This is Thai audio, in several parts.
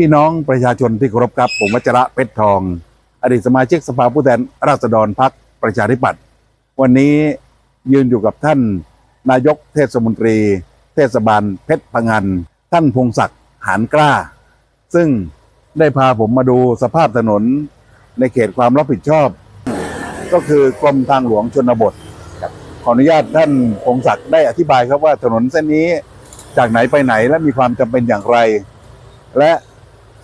พี่น้องประชาชนที่เคารพครับ ผมวัชระเพชรทอง อดีตสมาชิกสภาผู้แทนราษฎรพรรคประชาธิปัตย์วันนี้ยืนอยู่กับท่าน นายกเทศมนตรี เทศบาลเพชรพะงัน ท่านพงศักดิ์หานกล้า ซึ่งได้พาผมมาดูสภาพถนนในเขตความรับผิดชอบ ก็คือกรมทางหลวงชนบท ขออนุญาตท่านพงศักดิ์ได้อธิบายครับว่าถนนเส้นนี้จากไหนไปไหนและมีความจำเป็นอย่างไร และ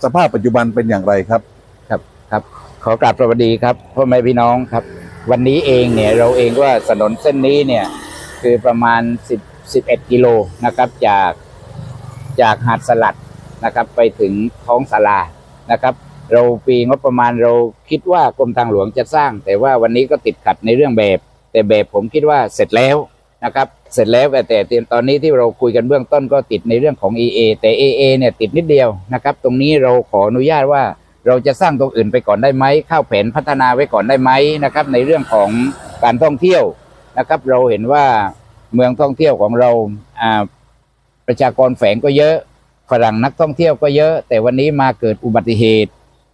สภาพปัจจุบันเป็นอย่างไรครับ ครับครับ ขอกราบสวัสดีครับพ่อแม่พี่น้องครับ วันนี้เองเนี่ยเราเองว่าถนนเส้นนี้เนี่ยคือประมาณ 10 11กิโลนะครับจากจากหาดสลัดนะครับ ไปถึงท้องสารานะครับ เราปีงบประมาณเราคิดว่ากรมทางหลวงจะสร้าง แต่ว่าวันนี้ก็ติดขัดในเรื่องแบบ แต่แบบผมคิดว่าเสร็จแล้ว นะครับ เสร็จแล้วแต่แต่ตอนนี้ที่เราคุยกันเบื้องต้นก็ติดในเรื่องของ EA แต่ AA เนี่ยติดนิดเดียวนะครับ ตรงนี้เราขออนุญาตว่าเราจะสร้างตรงอื่นไปก่อนได้ไหมเข้าแผนพัฒนาไว้ก่อนได้ไหมนะครับ ในเรื่องของการท่องเที่ยวนะครับ เราเห็นว่าเมืองท่องเที่ยวของเราอ่าประชากรแฝงก็เยอะฝรั่งนักท่องเที่ยวก็เยอะ แต่วันนี้มาเกิดอุบัติเหตุ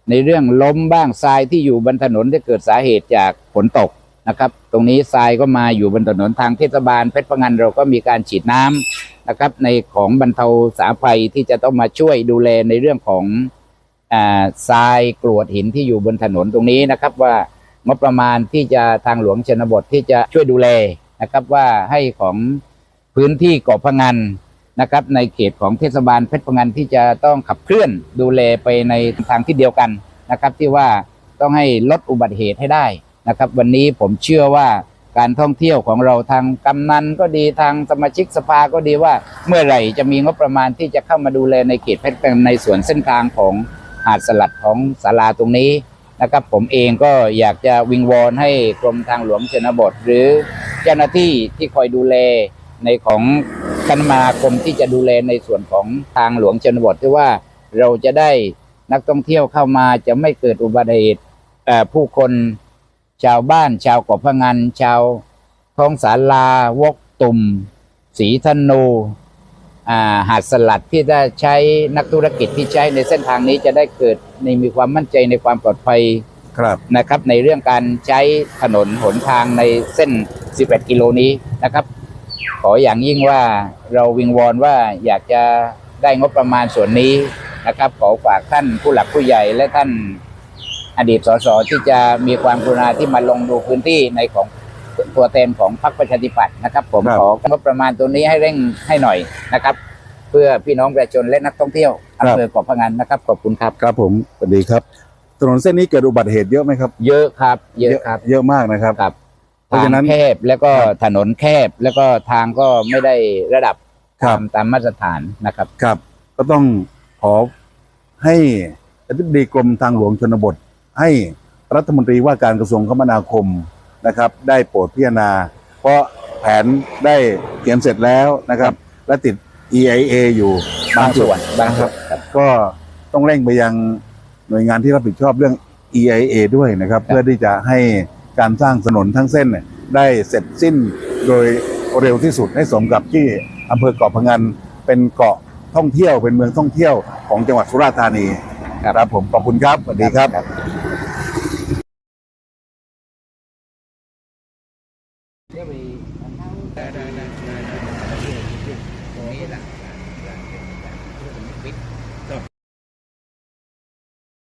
ในเรื่องล้มบ้างทรายที่อยู่บนถนนที่เกิดสาเหตุจากฝนตก นะครับ ตรงนี้ทรายก็มาอยู่บนถนนทางเทศบาลเพชรพงันเราก็มีการฉีดน้ำนะครับ ในของบรรเทาสาภัยที่จะต้องมาช่วยดูแลในเรื่องของทรายกรวดหินที่อยู่บนถนนตรงนี้นะครับ ว่างบประมาณที่จะทางหลวงชนบทที่จะช่วยดูแลนะครับว่าให้ของพื้นที่เกาะพงันนะครับ ในเขตของเทศบาลเพชรพงันที่จะต้องขับเคลื่อนดูแลไปในทางที่เดียวกันนะครับ ที่ว่าต้องให้ลดอุบัติเหตุให้ได้ นะครับ วันนี้ผมเชื่อว่าการท่องเที่ยวของเราทางกำนันก็ดีทางสมาชิกสภาก็ดีว่า เมื่อไหร่จะมีงบประมาณที่จะเข้ามาดูแลในเขตเพชรพะงันในส่วนเส้นทางของหาดสลัดของศาลาตรงนี้นะครับ ผมเองก็อยากจะวิงวอนให้กรมทางหลวงชนบท หรือเจ้าหน้าที่ที่คอยดูแลในของคณะนาคมที่จะดูแลในส่วนของทางหลวงชนบทที่ว่าเราจะได้นักท่องเที่ยวเข้ามาจะไม่เกิดอุบัติเหตุผู้คน ชาวบ้าน ชาวเกาะพะงัน ชาวท้องสาลาวกตุ่มศรีธนูอ่าหาดสลัดที่ได้ใช้นักธุรกิจที่ใช้ในเส้นทางนี้จะได้เกิดในมีความมั่นใจในความปลอดภัยครับนะครับ ในเรื่องการใช้ถนนหนทางในเส้น 11 กิโลนี้นะครับ ขออย่างยิ่งว่าเราวิงวอนว่าอยากจะได้งบประมาณส่วนนี้นะครับ ขอฝากท่านผู้หลักผู้ใหญ่และท่าน อดีตสสที่จะมีความกรุณาที่มาลงดูพื้นที่ในของตัวแทนของพรรคประชาธิปัตย์นะครับ ผมครับของบประมาณตัวนี้ให้เร่งให้หน่อยนะครับ เพื่อพี่น้องประชาชนและนักท่องเที่ยวอำเภอเกาะพะงันนะครับขอบคุณครับครับผมสวัสดีครับ ถนนเส้นนี้เกิดอุบัติเหตุเยอะไหมครับ เยอะครับ เยอะครับ เยอะมากนะครับครับเพราะฉะนั้นทางแคบแล้วก็ถนนแคบแล้วก็ทางก็ไม่ได้ระดับครัตาบมตามมาตรฐานนะครับครับ ก็ต้องขอให้อธิบดีกรมทางหลวงชนบท ให้รัฐมนตรีว่าการกระทรวงคมนาคมนะครับ ได้โปรดพิจารณา เพราะแผนได้เขียนเสร็จแล้วนะครับ และติด EIA อยู่บางส่วนบางส่วนครับ ก็ต้องเร่งไปยังหน่วยงานที่รับผิดชอบเรื่อง EIA ด้วยนะครับครับ เพื่อที่จะให้การสร้างถนนทั้งเส้นเนี่ยได้เสร็จสิ้นโดยเร็วที่สุดให้สมกับที่อำเภอเกาะพะงันเป็นเกาะท่องเที่ยวเป็นเมืองท่องเที่ยวของจังหวัดสุราษฎร์ธานีครับผมขอบคุณครับสวัสดีครับ